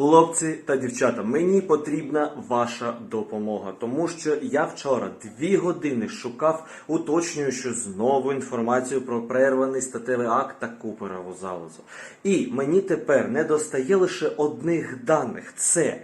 Хлопці та дівчата, мені потрібна ваша допомога, тому що я вчора дві години шукав уточнюючи знову інформацію про перерваний статевий акт та куперову залозу. І мені тепер не достає лише одних даних: це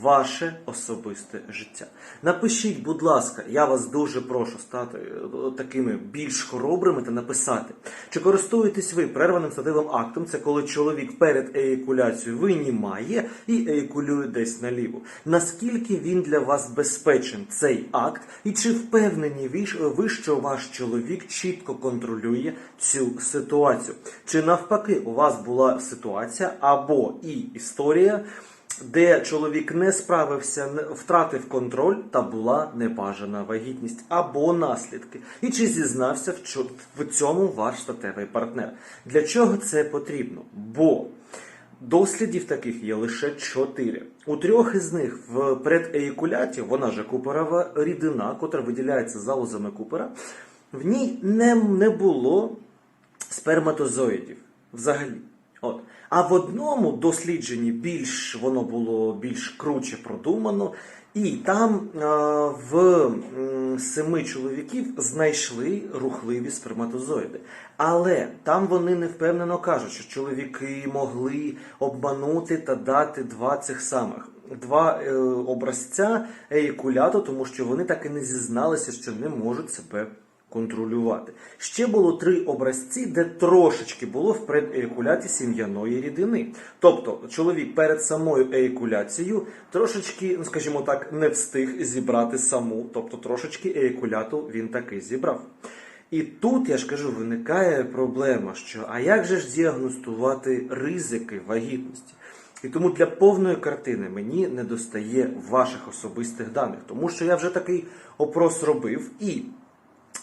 ваше особисте життя. Напишіть, будь ласка, я вас дуже прошу стати е, такими більш хоробрими та написати, чи користуєтесь ви перерваним статевим актом, це коли чоловік перед еякуляцією винімає і еякулює десь наліво. Наскільки він для вас безпечен, цей акт, і чи впевнені ви, що ваш чоловік чітко контролює цю ситуацію? Чи навпаки у вас була ситуація або і історія? Де чоловік не справився, втратив контроль та була небажана вагітність або наслідки. І чи зізнався в цьому ваш статевий партнер? Для чого це потрібно? Бо дослідів таких є лише чотири. У трьох із них в предеякуляті, вона же куперова рідина, котра виділяється залозами купера, в ній не, не було сперматозоїдів взагалі. От. А в одному дослідженні більш воно було більш круче продумано, і там е, в семи чоловіків знайшли рухливі сперматозоїди. Але там вони не впевнено кажуть, що чоловіки могли обманути та дати два цих самих. Два е, образця еякуляту, тому що вони так і не зізналися, що не можуть себе контролювати. Ще було три образці, де трошечки було в предеякуляті сім'яної рідини. Тобто чоловік перед самою еякуляцією трошечки, ну скажімо так, не встиг зібрати саму, тобто трошечки еякуляту він таки зібрав. І тут я ж кажу, виникає проблема, що а як же ж діагностувати ризики вагітності? І тому для повної картини мені не достає ваших особистих даних, тому що я вже такий опрос робив і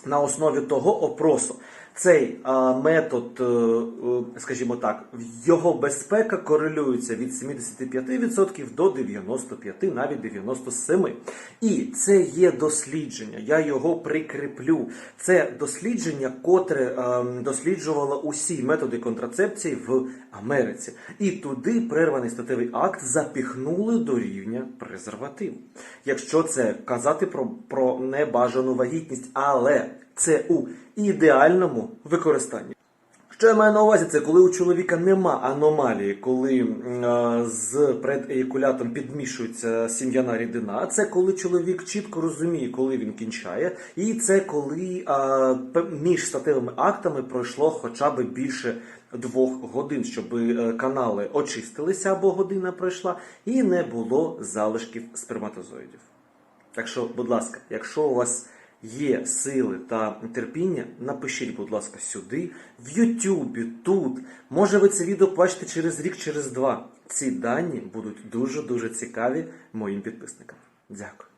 на основі того опросу цей а, метод, е, е, скажімо так, його безпека корелюється від 75% до 95%, навіть 97%. І це є дослідження. Я його прикріплю. Це дослідження, котре е, досліджувало усі методи контрацепції в Америці. І туди перерваний статевий акт запіхнули до рівня презервативу. Якщо це казати про, про небажану вагітність, але це у ідеальному використанні. Що я маю на увазі, це коли у чоловіка нема аномалії, коли е, з предеякулятом підмішується сім'яна рідина. Це коли чоловік чітко розуміє, коли він кінчає, і це коли а, між статевими актами пройшло хоча б більше двох годин, щоб е, канали очистилися або година пройшла, і не було залишків сперматозоїдів. Так що, будь ласка, якщо у вас є сили та терпіння, напишіть, будь ласка, сюди, в Ютубі, тут. Може ви це відео побачите через рік, через два. Ці дані будуть дуже-дуже цікаві моїм підписникам. Дякую.